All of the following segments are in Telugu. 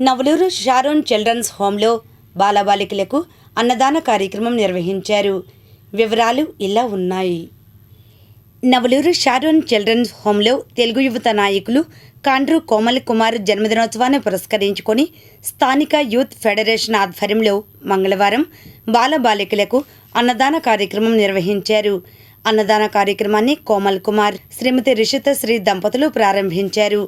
నవలూరు షారోన్ చిల్డ్రన్స్ హోంలో బాలబాలికలకు అన్నదాన కార్యక్రమం నిర్వహించారు. వివరాలు ఇలా ఉన్నాయి. నవలూరు షారోన్ చిల్డ్రన్స్ హోంలో తెలుగు యువత నాయకులు కాండ్రు కోమల్ కుమార్ జన్మదినోత్సవాన్ని పురస్కరించుకొని స్థానిక యూత్ ఫెడరేషన్ ఆధ్వర్యంలో మంగళవారం బాలబాలికలకు అన్నదాన కార్యక్రమం నిర్వహించారు. అన్నదాన కార్యక్రమాన్ని కోమల్ కుమార్ శ్రీమతి రిషిత శ్రీ దంపతులు ప్రారంభించారు.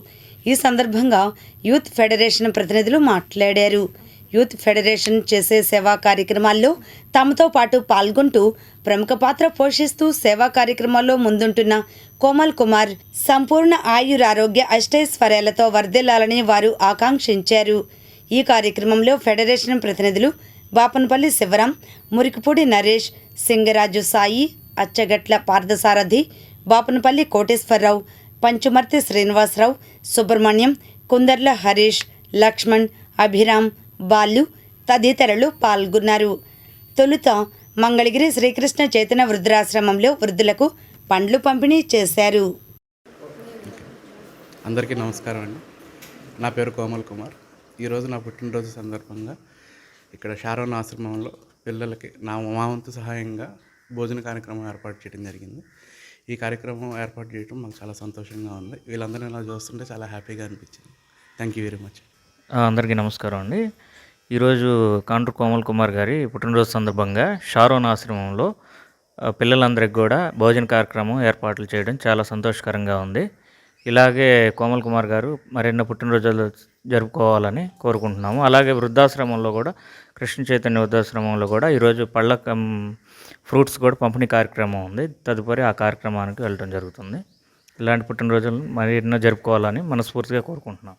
ఈ సందర్భంగా యూత్ ఫెడరేషన్ ప్రతినిధులు మాట్లాడారు. యూత్ ఫెడరేషన్ చేసే సేవా కార్యక్రమాల్లో తమతో పాటు పాల్గొంటూ ప్రముఖ పాత్ర పోషిస్తూ సేవా కార్యక్రమాల్లో ముందుంటున్న కోమల్ కుమార్ సంపూర్ణ ఆయురారోగ్య అష్టైశ్వర్యాలతో వర్ధిల్లాలని వారు ఆకాంక్షించారు. ఈ కార్యక్రమంలో ఫెడరేషన్ ప్రతినిధులు బాపనపల్లి శివరాం మురికిపూడి నరేష్ సింగరాజు సాయి అచ్చగట్ల పార్థసారథి బాపనపల్లి కోటేశ్వరరావు పంచుమర్తి శ్రీనివాసరావు సుబ్రహ్మణ్యం కుందర్ల హరీష్ లక్ష్మణ్ అభిరామ్ బాలు తదితరులు పాల్గొన్నారు. తొలుత మంగళగిరి శ్రీకృష్ణ చైతన్య వృద్ధాశ్రమంలో వృద్ధులకు పండ్లు పంపిణీ చేశారు. అందరికీ నమస్కారం అండి. నా పేరు కోమల్ కుమార్. ఈరోజు నా పుట్టినరోజు సందర్భంగా ఇక్కడ షారోన్ ఆశ్రమంలో పిల్లలకి నా మా వంతు సహాయంగా భోజన కార్యక్రమం ఏర్పాటు చేయడం జరిగింది. ఈ కార్యక్రమం ఏర్పాటు చేయడం మాకు చాలా సంతోషంగా ఉంది. వీళ్ళందరినీ ఇలా చూస్తుంటే చాలా హ్యాపీగా అనిపించింది. థ్యాంక్ యూ వెరీ మచ్ అందరికీ నమస్కారం అండి. ఈరోజు కాండ్రు కోమల్ కుమార్ గారి పుట్టినరోజు సందర్భంగా షారోన్ ఆశ్రమంలో పిల్లలందరికి పిల్లలందరికీ కూడా భోజన కార్యక్రమం ఏర్పాట్లు చేయడం చాలా సంతోషకరంగా ఉంది. ఇలాగే కోమల్ కుమార్ గారు మరెన్నో పుట్టినరోజులు జరుపుకోవాలని కోరుకుంటున్నాము. అలాగే వృద్ధాశ్రమంలో కూడా కృష్ణ చైతన్య వృద్ధాశ్రమంలో కూడా ఈరోజు పళ్ళ కం- ఫ్రూట్స్ కూడా పంపిణీ కార్యక్రమం ఉంది. తదుపరి ఆ కార్యక్రమానికి వెళ్ళడం జరుగుతుంది. ఇలాంటి పుట్టినరోజులు మరి ఎన్నో జరుపుకోవాలని మనస్ఫూర్తిగా కోరుకుంటున్నాం.